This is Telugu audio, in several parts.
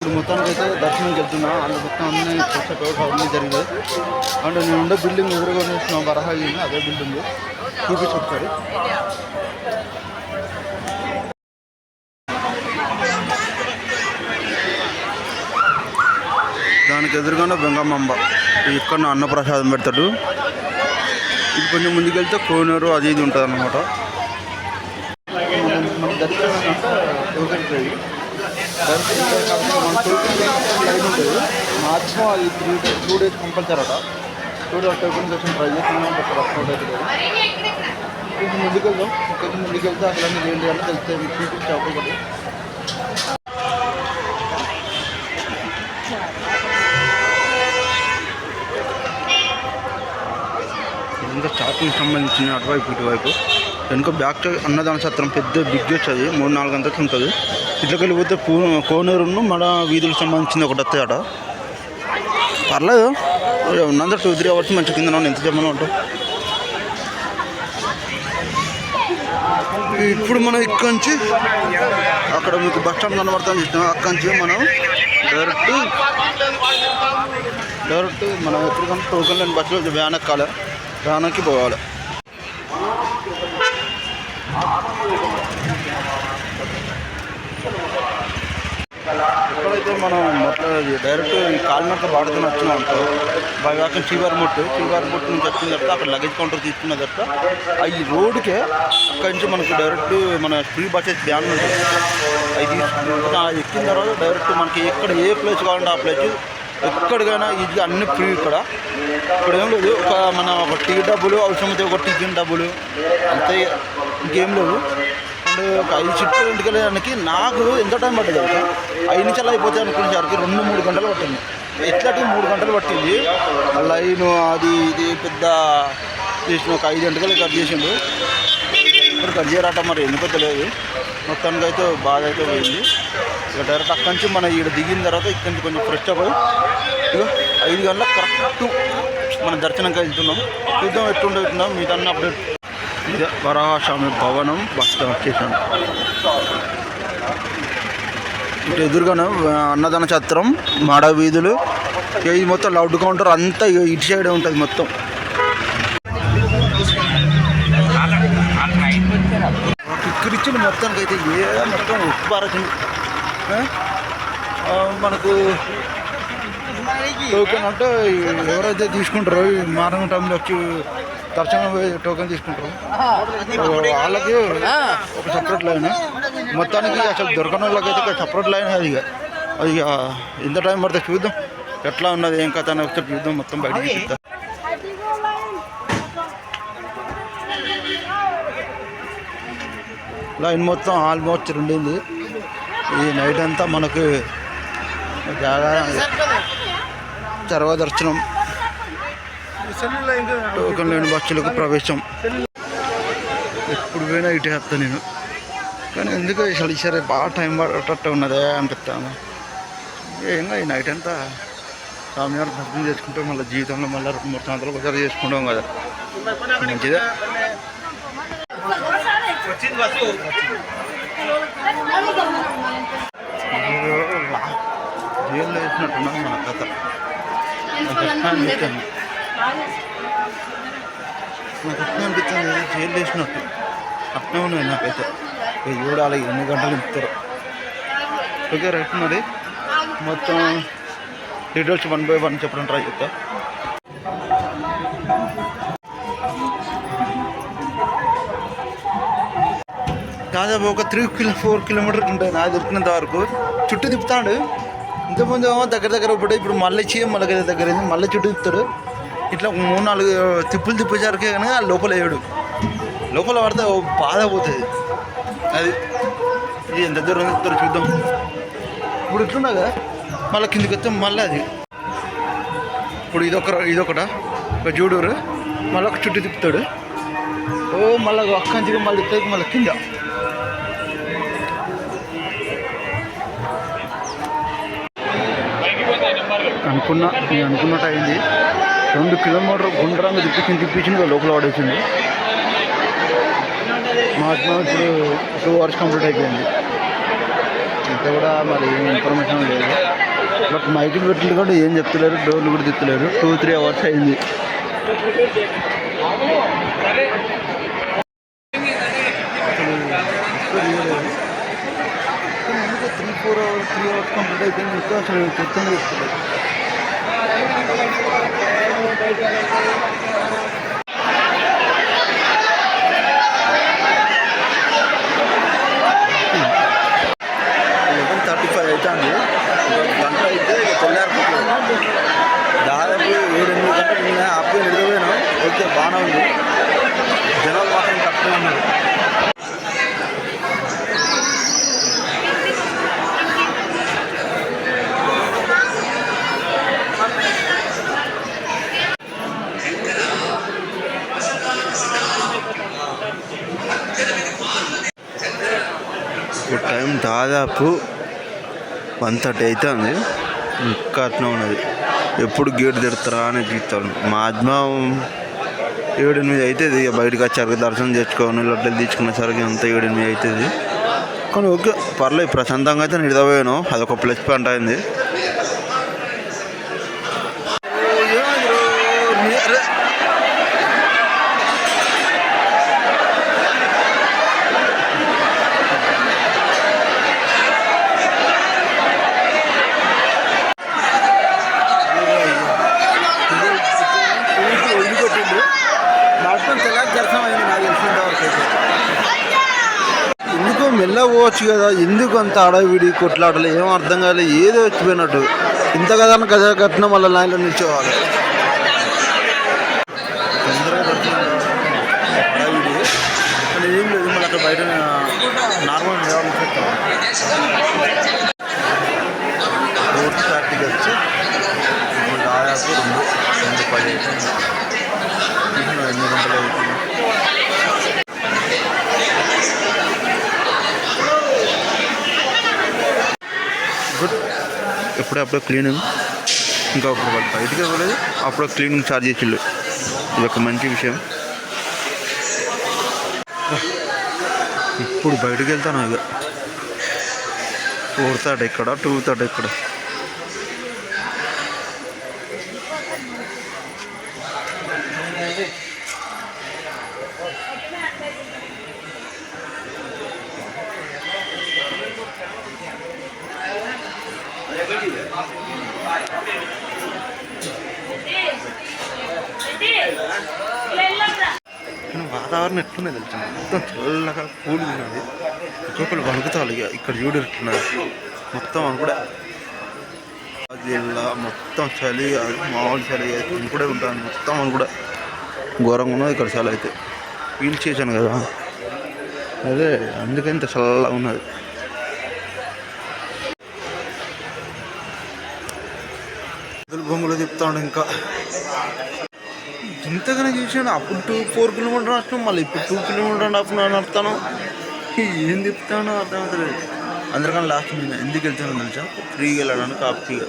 మొత్తానికి అయితే దర్శనం చెప్తున్నా అందులో మొత్తం అన్ని చెక్ అవన్నీ జరిగాయి అండ్ నేను ఉండే బిల్డింగ్ ఎదురుగా చూసిన వరహాగి అదే బిల్డింగ్ చూపించి ఒకసారి దానికి ఎదురుగానే బెంగమ్మ ఇక్కడ అన్నప్రసాదం పెడతాడు. ఇది కొంచెం ముందుకెళ్తే కోనేరు అది ఇది ఉంటుంది అనమాట దర్శనం మాక్సిమం అది త్రీ టూ డేస్ కంపల్సరీ అట. టూ డేస్ టోకెన్ దర్శనం ట్రై చేస్తున్నాం అప్లోడ్ అవుతుంది కొంచెం ముందుకెళ్దాం. కొంచెం ముందుకెళ్తే అక్కడ ఏంటి అని తెలిస్తే చూపించే ఒకటి షాపింగ్ సంబంధించిన అటువైపు ఇటువైపు. వెనుక బ్యాక్ సైడ్ అన్నదాన సత్రం పెద్ద బిగ్ అది మూడు నాలుగు అంతలు ఉంటుంది. ఇట్లకి వెళ్ళిపోతే పూ కోనేరును మన వీధులకు సంబంధించింది ఒకటి వస్తాయి అట. పర్లేదు. ఉన్నంత టూ త్రీ అవర్స్ మంచి కింద ఎంత చెప్పమని ఉంటాం ఇప్పుడు మనం ఇక్కడి నుంచి అక్కడ మీకు బస్ స్టాండ్ కనబడతాం చూసినా అక్కడి నుంచి మనం డైరెక్ట్ డైరెక్ట్ మనం ఎప్పుడు కానీ టోకెన్ లేని బస్సులో వ్యాన్ ఎక్కాలి. రానోకి పోవాలి. ఎక్కడైతే మనం మొత్తం డైరెక్ట్ ఈ కాలినట్టు వాడుతున్న వచ్చినా అనుకో బాగా చీవారి ముట్టు చీవారి ముట్టు నుంచి వచ్చిన తర్వాత అక్కడ లగేజ్ కౌంటర్ తీసుకున్న తర్వాత ఈ రోడ్కే అక్కడి నుంచి మనకు డైరెక్ట్ మన ఫ్రీ బస్సెస్ బ్యాన్ ఉంటుంది. అది తీసుకుని ఎక్కిన తర్వాత డైరెక్ట్ మనకి ఎక్కడ ఏ ప్లేస్ కావాలంటే ఆ ప్లేస్ ఎక్కడికైనా ఇది అన్ని ఫ్రీ ఇక్కడ. ఇక్కడ ఏం లేదు. ఒక మన ఒక టీ డబ్బులు అవసరమైతే ఒక టిఫిన్ డబ్బులు అంతే ఇంకేం లేవు. అండ్ ఒక ఐదు చిట్లు ఇంటికి వెళ్ళడానికి నాకు ఎంత టైం పట్టింది తెలుసా? ఐదు నిమిషాలు అయిపోతాయి అనుకునేసరికి రెండు మూడు గంటలు పట్టింది. ఎట్లాంటి మూడు గంటలు పట్టింది? ఆ లైన్ అది ఇది పెద్ద చేసిన ఒక ఐదు గంటలు కట్ చేసిండు. ఇప్పుడు కట్ చేయరాట మరి ఎందుకో తెలియదు. మొత్తానికి అయితే బాగా అయితే పోయింది. ఇక డైరెక్ట్ అక్కడి నుంచి మనం ఇక్కడ దిగిన తర్వాత ఇక్కడి నుంచి కొంచెం ఫ్రెష్ అప్ అయ్యి ఇక ఐదు గంటల కరెక్ట్ మన దర్శనంకి వెళ్తున్నాం. చూద్దాం ఎట్లుండే వెళ్తున్నాం మీకు అన్న అప్డేట్ ఇదే వరాహస్వామి భవనం బస్ స్టాప్ స్టేషన్. ఇటు ఎదురుగానే అన్నదాన ఛత్రం మాడ వీధులు. ఇది మొత్తం లౌడ్ కౌంటర్ అంతా ఇటు సైడే ఉంటుంది మొత్తం. మొత్తానికి అయితే ఏ మొత్తం ఉప్పు పారసింది మనకు టోకెన్ అంటే ఎవరైతే తీసుకుంటారో ఈ మార్నింగ్ టైంలో వచ్చి దర్శనం పోయి టోకెన్ తీసుకుంటారు వాళ్ళకి ఒక సపరేట్ లైన్ మొత్తానికి అసలు దొరకని వాళ్ళకి అయితే సపరేట్ లైన్ అది ఇక. అది ఎంత టైం పడితే చూద్దాం. ఎట్లా ఉన్నది ఏం కథ అని ఒకసారి చూద్దాం మొత్తం బయటకి లైన్ మొత్తం ఆల్మోస్ట్ ఉండింది ఈ నైట్ అంతా మనకు జాగా చర్వ దర్శనం టోకెన్ లేని బస్సులకు ప్రవేశం. ఎప్పుడు పోయినా ఇటే వస్తా నేను. కానీ ఎందుకు అసలు సరే బాగా టైం పడేటట్టు ఉన్నదే అనిపిస్తాను ఏం ఈ నైట్ అంతా స్వామివారి దర్శనం చేసుకుంటే మళ్ళీ జీవితంలో మళ్ళీ మూడు సంవత్సరాలు ఒకసారి చేసుకుంటాం కదా. మంచిదే. జైల్లో వేసినట్టున్నాం మన కథ నాకు ఎట్లా అనిపించింది నాకు వేసినట్టు అట్నే ఉన్నాయి నాకైతే చూడాలి ఎన్ని గంటలు ఇస్తారు ఓకే రైట్ మరి మొత్తం డీటెయిల్స్ వన్ బై వన్ చెప్పడం ట్రై చేస్తా దాదాపు ఒక త్రీ కిలో ఫోర్ కిలోమీటర్ ఉంటుంది నాకు దొరికినంత వరకు చుట్టూ తిప్పుతాడు. ఇంతకుముందు ఏమో దగ్గర దగ్గర ఒకటి ఇప్పుడు మళ్ళీ చేయం మళ్ళీ దగ్గర అయింది. మళ్ళీ చుట్టూ తిప్పుతాడు. ఇట్లా మూడు నాలుగు తిప్పులు తిప్పేసరికి కానీ ఆ లోపల వేయడు లోపల పడితే ఓ బాధ పోతుంది. అది ఇది ఎంత దూరం తిప్పుతారో చూద్దాం. ఇప్పుడు ఇట్లుండగా మళ్ళీ కిందికి వస్తే మళ్ళీ అది. ఇప్పుడు ఇదొక ఇదొకట? ఒక జూడూరు. మళ్ళీ ఒక చుట్టూ తిప్పుతాడు. ఓ మళ్ళీ ఒక్క నుంచి మళ్ళీ తిప్పి మళ్ళీ కింద. అనుకున్న నేను అనుకున్నట్టు అయింది. రెండు కిలోమీటర్ గుండ్రంగా తిప్పించింది తిప్పించింది లోపల పడేసింది. మహాత్మా ఇప్పుడు టూ అవర్స్ కంప్లీట్ అయిపోయింది. ఇంత కూడా మరి ఏం ఇన్ఫర్మేషన్ లేదు. బట్ మైకులు పెట్టిన కూడా ఏం చెప్తలేరు డోర్లు కూడా తిప్పలేరు. టూ త్రీ అవర్స్ అయింది. Three four hours three hours complete అయిపోయింది ఇంకా అసలు చెప్తుంది చెప్తలేదు Thank you. దాదాపు వన్ థర్టీ అవుతుంది ఇంకా అట్లా ఉన్నది. ఎప్పుడు గేట్ తిడతారా అని తీస్తాను మాధ్యమం ఏడు ఎనిమిది అవుతుంది ఇక బయటకు వచ్చారు దర్శనం చేసుకోని లొట్టెలు తీసుకునేసరికి అంతా ఏడు ఎనిమిది అవుతుంది కానీ ఓకే పర్లేదు. ప్రశాంతంగా అయితే నిడదపోయాను అదొక ప్లస్ పాయింట్ అయింది వదిలిపెట్టిండు నష్టం తెల్లారి దర్శనం అయింది నాకు తెలిసినంత వరకు అయితే వెళ్ళవచ్చు కదా. ఎందుకు అంత అడవిడి కొట్లాటలు? ఏం అర్థం కాలేదు ఏదో వచ్చిపోయినట్టు ఇంత కదా గజ కట్టిన మళ్ళీ లైన్లో నిల్చోవాలి తొందరగా దర్శనం అడవిడి కానీ ఏం లేదు మళ్ళీ అక్కడ బయట నార్మల్ ఫోర్త్ థర్టీకి వచ్చి ఇప్పుడు దాదాపు రెండు రెండు పది అవుతుంది టిఫిన్ ఎన్ని గంటలు అవుతుంది గుడ్ ఎప్పుడే అప్పుడే క్లీనింగ్ ఇంకా అప్పుడు వాళ్ళు బయటికి ఇవ్వలేదు అప్పుడు క్లీనింగ్ ఛార్జ్ చేసిళ్ళు ఇది ఒక మంచి విషయం. ఇప్పుడు బయటకు వెళ్తాను ఇక ఫోర్ థర్డ్ ఇక్కడ టూ థర్డ్ ఇక్కడ కానీ వాతావరణం ఎట్లున్నది మొత్తం చల్లగా కూల్ ఉన్నది. ఒక్కొక్కరు వణుకుతారు ఇక ఇక్కడ చూడు మొత్తం అని కూడా జిల్లా మొత్తం చలి అది మామూలు చలి ఇప్పుడే ఉంటాను. మొత్తం అని కూడా ఘోరంగా ఉన్నది ఇక్కడ చలి అయితే. ఫీల్ చేశాను కదా. అదే అందుకే ఇంత చల్లగా ఉన్నది. ఎదురు బొంగులో చెప్తాడు ఇంకా. ఇంతగానే చూసాను అప్పుడు టూ ఫోర్ కిలోమీటర్ నడుస్తున్నాం మళ్ళీ ఇప్పుడు టూ కిలోమీటర్ అండ్ హాఫ్ నడుపుతాను ఏం తిప్పుతానో అర్థం అవుతలేదు. అందరికన్నా లాస్ట్ నేను ఎందుకు వెళ్తాను తెలుసా? ఫ్రీగా వెళ్ళడానికి కాపీగా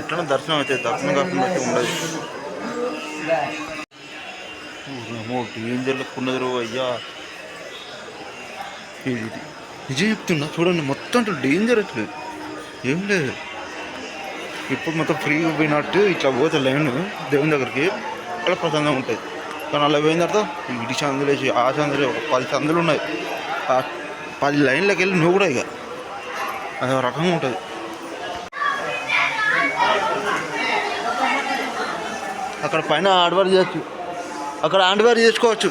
ఎట్లా దర్శనం అవుతుంది దర్శనం కాకుండా ఉండదు. ఏమో డేంజర్ ఉన్నది అయ్యా. ఇది. నిజం చెప్తున్నా చూడండి మొత్తం అట్లా డేంజర్ అట్లేదు ఏం లేదు. ఇప్పుడు మొత్తం ఫ్రీగా పోయినట్టు ఇట్లా పోతే లైన్ దేవుని దగ్గరికి. అలా ప్రశాంతంగా ఉంటుంది. కానీ అలా పోయిన తర్వాత ఇటు సందులు వేసి ఆ సందులు ఒక పది సందులు ఉన్నాయి. ఆ పది లైన్లోకి వెళ్ళి నువ్వు కూడా ఇక. అది ఒక రకంగా ఉంటుంది. అక్కడ పైన ఆడవారు చేయొచ్చు. అక్కడ ఆడవారు చేసుకోవచ్చు.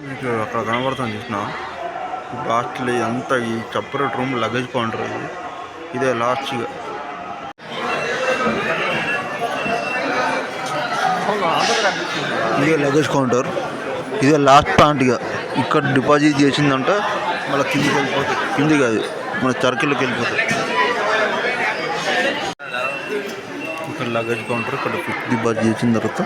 మీకు అక్కడ కనబడుతుంది చూసిన? లాస్ట్లో అంతా ఈ సపరేట్ రూమ్ లగేజ్ కౌంటర్ ఇది. ఇదే లాస్ట్గా ఇదే లగేజ్ కౌంటర్ ఇదే లాస్ట్ పాయింట్ ఇక. ఇక్కడ డిపాజిట్ చేసిందంటే మళ్ళీ కిందికి వెళ్ళిపోతుంది కింది కాదు మన సర్కిల్కి వెళ్ళిపోతుంది ఇక్కడ లగేజ్ కౌంటర్ ఇక్కడ ఫిక్స్ డిపాజిట్ చేసిన తర్వాత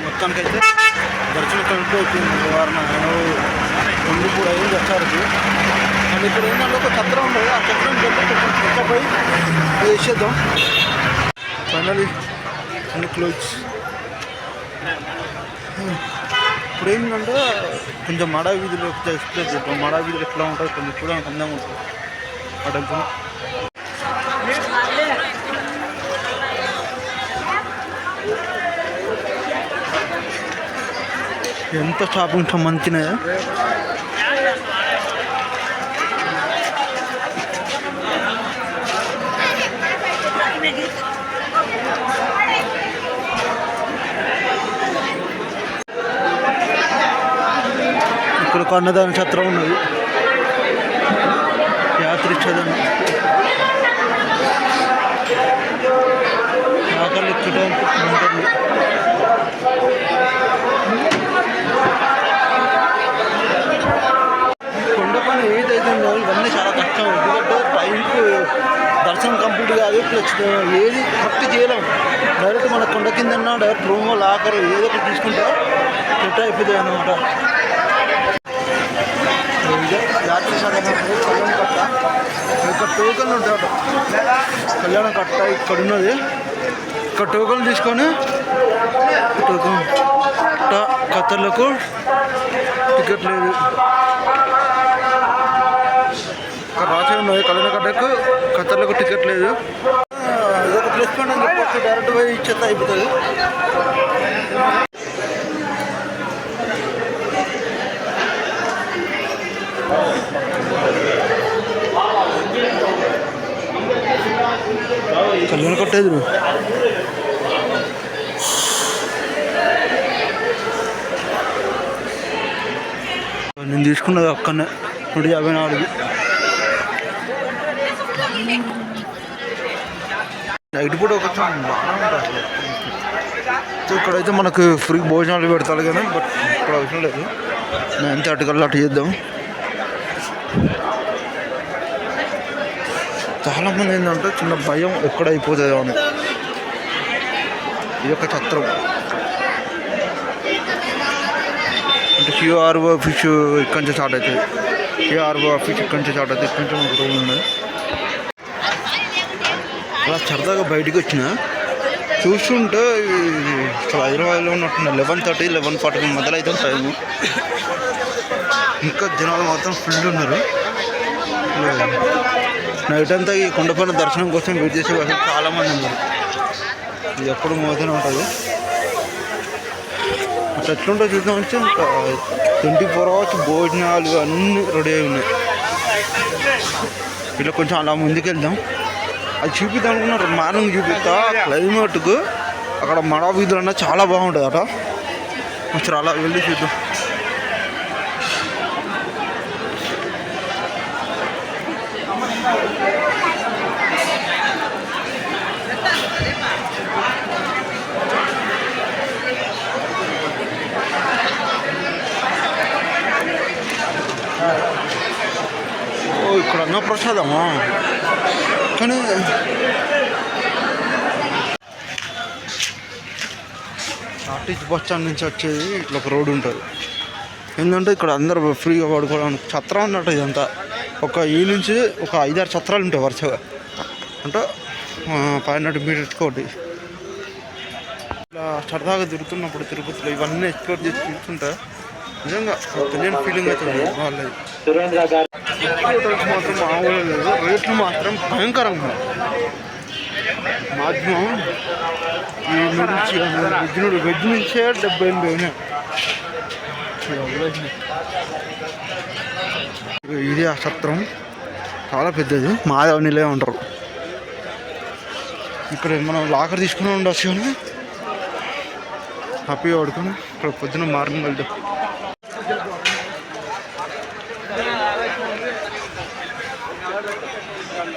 మొత్తానికైతే దర్శనం కంటే వచ్చింది వారం రెండు మూడు అయింది వచ్చారు ఇప్పుడు ఇక్కడ ఏంటంటే ఒక చక్రం ఉండదు ఆ చక్రం పెట్టి వేసేద్దాం ఫైనలీ అన్ని క్లోజ్ ఇప్పుడు ఏంటంటే కొంచెం మడ వీధిలో ఎక్స్ప్లెయిన్ చేద్దాం. మడ వీధులు ఎట్లా ఉంటుంది కొంచెం చూడడానికి అందంగా ఉంటుంది. ఆ టెంపుల్. ఎంత షాపింగ్ సంబంధించినాయా ఇక్కడ ఒక అన్నదాన ఛత్రం ఉన్నది. యాత్రి చదవం ఆకలి ఎక్కడానికి ఉంటుంది. కొండ పని ఏదైతే ఉందో ఇవన్నీ చాలా కష్టం. ఎందుకంటే టైంకి దర్శనం కంప్లీట్ కాదు ప్లస్ ఏది కరెక్ట్ చేయలేము డైరెక్ట్ మన కొండ కింద డైరెక్ట్ రూమ్ లాకర్ ఏదో ఒకటి తీసుకుంటే సెట్ అయిపోతుంది అనమాట యాత్ర కళ్యాణ కట్ట. ఇక్కడ టోకన్ ఉంటాయట కళ్యాణ కట్ట ఇక్కడ ఉన్నది. ఇక్కడ టోకన్ తీసుకొని టోకన్ కత్తర్లకు టికెట్ లేదు. ఇక్కడ రాసే ఉన్నది కళ్యాణకట్టకు ఖతర్లకు టికెట్ లేదు. ఇదొక ఒక పాయింట్ అని చెప్పొచ్చు డైరెక్ట్ పోయి ఇచ్చేస్తే అయిపోతుంది. కళ్యాణ కొట్టేది నేను తీసుకున్నది ఒక్కనే నూట యాభై నాలుగు. నైట్ పూట ఒక సో ఇక్కడైతే మనకు ఫ్రీ భోజనాలు పెడతారు కానీ బట్ ఇక్కడ అవసరం లేదు. మేము ఎంత అటుకల్లా అటు చేద్దాం. చాలామంది ఏంటంటే చిన్న భయం ఎక్కడైపోతుందో అని. ఇది ఒక చత్రం అంటే క్యూఆర్ఓ ఫిష్ ఇక్కడి నుంచి స్టార్ట్ అవుతుంది. క్యూఆర్ఓ ఫిష్ ఇక్కడి నుంచి స్టార్ట్ అవుతుంది. ఇక్కడి నుంచి మనకు రూమ్ ఉన్నది. అలా సరదాగా బయటికి వచ్చిన చూస్తుంటే ఇక్కడ హైదరాబాద్లో ఉన్నట్టున్న లెవెన్ థర్టీ లెవెన్ ఫార్టీ మొదలైతే టైము ఇంకా జనాలు మాత్రం ఫుల్ ఉన్నారు. నైట్ అంతా ఈ కొండపైన దర్శనం కోసం వెయిట్ చేసే వాళ్ళు చాలామంది ఉన్నారు. ఇది ఎప్పుడు మోదనే ఉంటుంది. అట్లా ఎట్లుంటో చూద్దాం వచ్చి ఇంకా ట్వంటీ ఫోర్ అవర్స్ భోజనాలు అన్నీ రెడీ అయి ఉన్నాయి. ఇట్లా కొంచెం అలా ముందుకు వెళ్దాం అది చూపిద్దాం అనుకున్నారు మార్నింగ్ చూపిస్తా క్లైమేట్కు అక్కడ మడా వీధులు అన్న చాలా బాగుంటుంది అట కొంచెం అలా వెళ్ళి చూద్దాం. ఓ ప్రసాదమా కానీ ఆర్టీసీ బస్ స్టాండ్ నుంచి వచ్చేది ఇట్లా ఒక రోడ్డు ఉంటుంది. ఏంటంటే ఇక్కడ అందరూ ఫ్రీగా పడుకోవడానికి ఛత్రం అన్నట్టు ఇదంతా. ఒక ఈ నుంచి ఒక ఐదారు ఛత్రాలు ఉంటాయి వరుసగా. అంటే ఫైవ్ హండ్రెడ్ మీటర్స్ ఒకటి ఇలా సరదాగా తిరుగుతున్నప్పుడు తిరుపతిలో ఇవన్నీ ఎక్స్ప్లోర్ చేసి తిరుగుతుంటే నిజంగా తెలియని ఫీలింగ్ అవుతుంది వాళ్ళది. ఫోటోస్ మాత్రం మామూలు లేదు రేట్లు మాత్రం భయంకరంగా ఉన్నాయి మాక్సిమం ఈ వెజ్ వెజ్ నుంచే డెబ్బై ఎనిమిది ఇది ఆ సత్రం చాలా పెద్దది మాధవ నిలయం అంటారు ఇక్కడ మనం లాకర్ తీసుకుని ఉండొచ్చు కానీ హ్యాపీగా పడుకొని ఇక్కడ పొద్దున మార్నింగ్ వెళ్తాం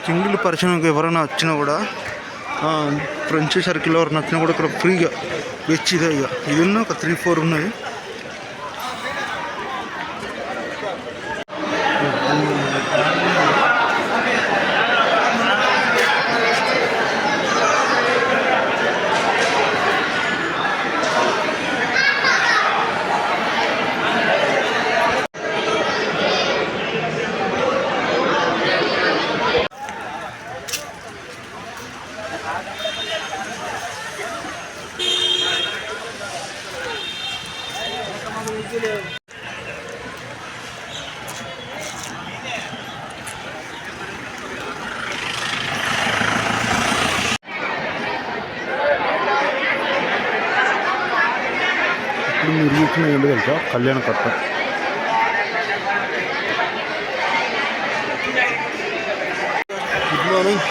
సింగిల్ పర్సన్కి ఎవరైనా వచ్చినా కూడా ఫ్రెండ్స్ ఫ్రెంచ్ సర్కిల్ ఎవరైనా వచ్చినా కూడా ఇక్కడ ఫ్రీగా వెచ్ ఇక. ఇది ఒక త్రీ ఫోర్ ఉన్నాయి. వచ్చిన ఇల్లు తెలుసా? కళ్యాణ కట్ట గుడ్ మార్నింగ్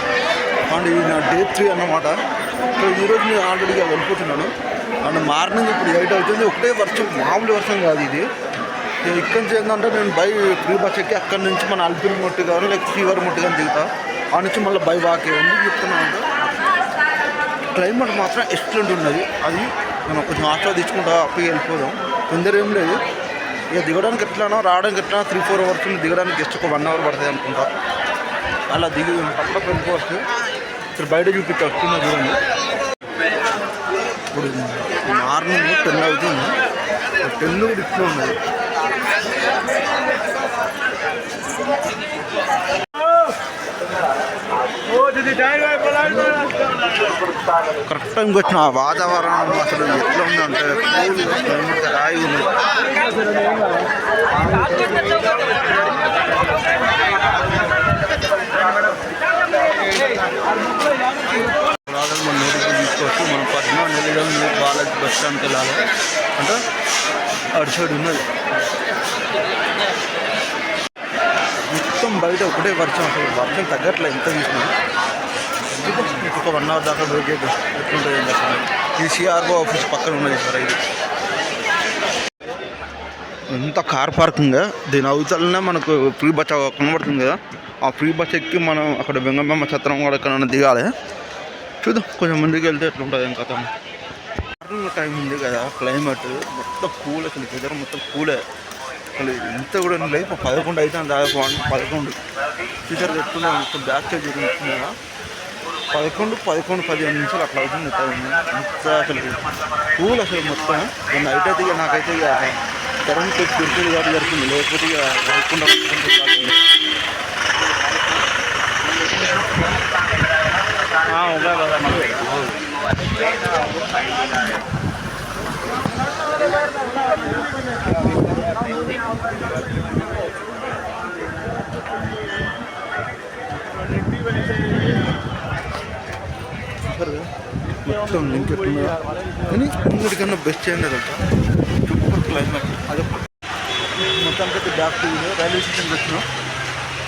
అండ్ ఇది నా డే త్రీ అన్నమాట. సో ఈరోజు నేను ఆల్రెడీగా వెళ్ళిపోతున్నాను. అండ్ మార్నింగ్ ఇప్పుడు ఎయిట్ అవుతుంది. ఒకటే వర్షం మామూలు వర్షం కాదు ఇది. నేను ఇక్కడి నుంచి ఏంటంటే నేను బై ఫ్రీ బస్ ఎక్కి అక్కడి నుంచి మన అల్పిరి ముట్టు కానీ లేకపోతే ఫీవర్ ముట్టు కానీ దిగుతా. ఆ నుంచి మళ్ళీ బై వాక్ ఎందుకు చెప్తున్నాను అంటే క్లైమేట్ మాత్రం ఎక్సలెంట్ ఉన్నది. అది మనం కొంచెం ఆస్వాదించుకుంటా అప్పకి వెళ్ళిపోదాం. తొందర ఏం లేదు. ఇక దిగడానికి ఎట్లానో రావడానికి ఎట్లా త్రీ ఫోర్ అవర్స్ దిగడానికి జస్ట్ ఒక వన్ అవర్ పడుతుంది అనుకుంటా. అలా దిగి పక్క వెళ్ళిపోవచ్చు ఇక్కడ బయట చూపిస్తా వస్తున్నా చూడండి. ఇప్పుడు మార్నింగ్ టెన్ అవుతుంది. టెన్ కూడా ఇట్లా ఉన్నది. కరెక్ట్ టైంకి వచ్చిన ఆ వాతావరణం అసలు ఎట్లా ఉందంటే హాయిగా ఉంది. అలాగే మన నోటికి తీసుకోవచ్చు మనం పద్మా నెల్లూరు న్యూ బాలాజీ బస్ స్టాండ్కి వెళ్ళాలి అంటే అటు సైడ్ ఉన్నది. అయితే ఒకటే వర్షం. అసలు వర్షం తగ్గట్లే ఎంత చూసినా ఒక వన్ అవర్ దాకా వెయిట్ ఎట్లుంటుంది ఏంటి అసలు ఇది సిఆర్ఓ ఆఫీస్ పక్కన ఉన్నది సార్ ఇది. ఎంత కార్ పార్కింగ్? దీని అవతలనే మనకు ఫ్రీ బస్ కనబడుతుంది కదా. ఆ ఫ్రీ బస్ ఎక్కి మనం అక్కడ వెంగమ్మ ఛత్రం కూడా ఎక్కడ దిగాలి. చూద్దాం కొంచెం ముందుకు వెళ్తే ఎట్లుంటుంది ఇంకా అతను మార్నింగ్ టైం ఉంది కదా క్లైమేట్ మొత్తం కూల్ అసలు వెదర్ మొత్తం కూలే. ఎంత కూడా లేదు ఇప్పుడు పదకొండు అయితే దాదాపు పదకొండు. చూసారు ఎట్లున్నా ఇప్పుడు బ్యాక్ సైడ్ చూపించింది పదకొండు పదకొండు పదిహేను నిమిషాలు అట్లా అవుతుంది అంత అసలు కూల్ అసలు మొత్తం ఇక నైట్ అయితే ఇక నాకైతే ఇక కరెంట్ దొరుకుతుంది కాబట్టి జరుగుతుంది. లేకపోతే ఇక రాకుండా ఉండాలి మొత్తం లింక్ ఎట్లున్నా కానీ అన్నిటికన్నా బెస్ట్ ఏంటంటే సూపర్ క్లైమేట్ అదే మొత్తానికి బ్యాక్ రైల్వే స్టేషన్కి వచ్చినాం.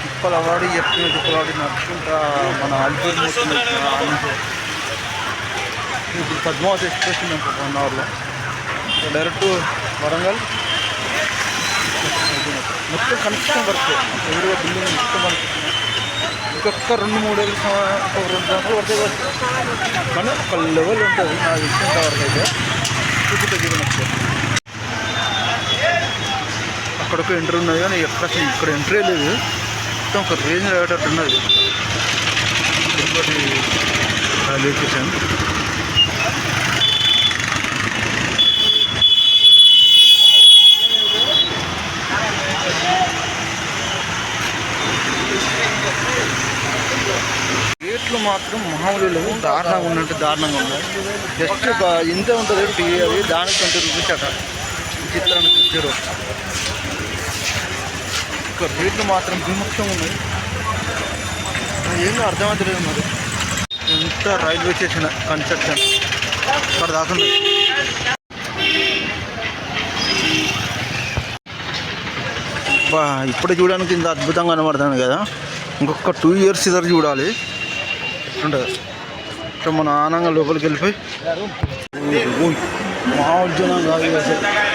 తిప్పలవాడి ఎప్పుడు తిప్పలవాడి నడుచుకుంటా మన అల్పూర్ ఇప్పుడు పద్మావతి ఎక్స్ప్రెస్ ఉంది అనుకో వన్ అవర్లో డైరెక్ట్ వరంగల్. మొత్తం కన్స్ట్రక్షన్ వర్క్ ఎదురుగా బిల్డింగ్ మొత్తం కనిపిస్తుంది ఇంకొక రెండు మూడేళ్ళు సమ- ఒక రెండు సంవత్సరాలు పడితే కానీ ఒక లెవెల్ ఉంటుంది నాకు తెలిసినంత వరకు అయితే చూపుతా జీవనకు అక్కడ ఒక ఎంట్రీ ఉన్నది కానీ ఎక్కడ అసలు ఇక్కడ ఎంట్రీ లేదు. మొత్తం ఒక రేంజ్ అయ్యేటట్టు ఉన్నది. తిరుపతి రైల్వే స్టేషన్ గేట్లు మాత్రం మామూలు లేవు దారుణంగా ఉన్నట్టు దారుణంగా ఉన్నాయి జస్ట్ ఇంత ఉంటుంది టీ అది దానికి ట్వంటీ రూపీస్ అట. చిత్రాన్ని చూసారు ఇక రేట్లు మాత్రం విముక్తం ఉన్నాయి. ఏమీ అర్థమవుతలేదు మరి. ఎంత రైల్వే స్టేషన్ కన్స్ట్రక్షన్. ఇక్కడ దాకా ఇప్పుడు బా ఇప్పుడే చూడడానికి ఇంత అద్భుతంగా కనబడుతుంది కదా. ఇంకొక టూ ఇయర్స్ ఇద్దరు చూడాలి. ఉంటుంది. సో మన ఆనంగా లోపలికి వెళ్ళిపోయి. మామూలు జనం కాదు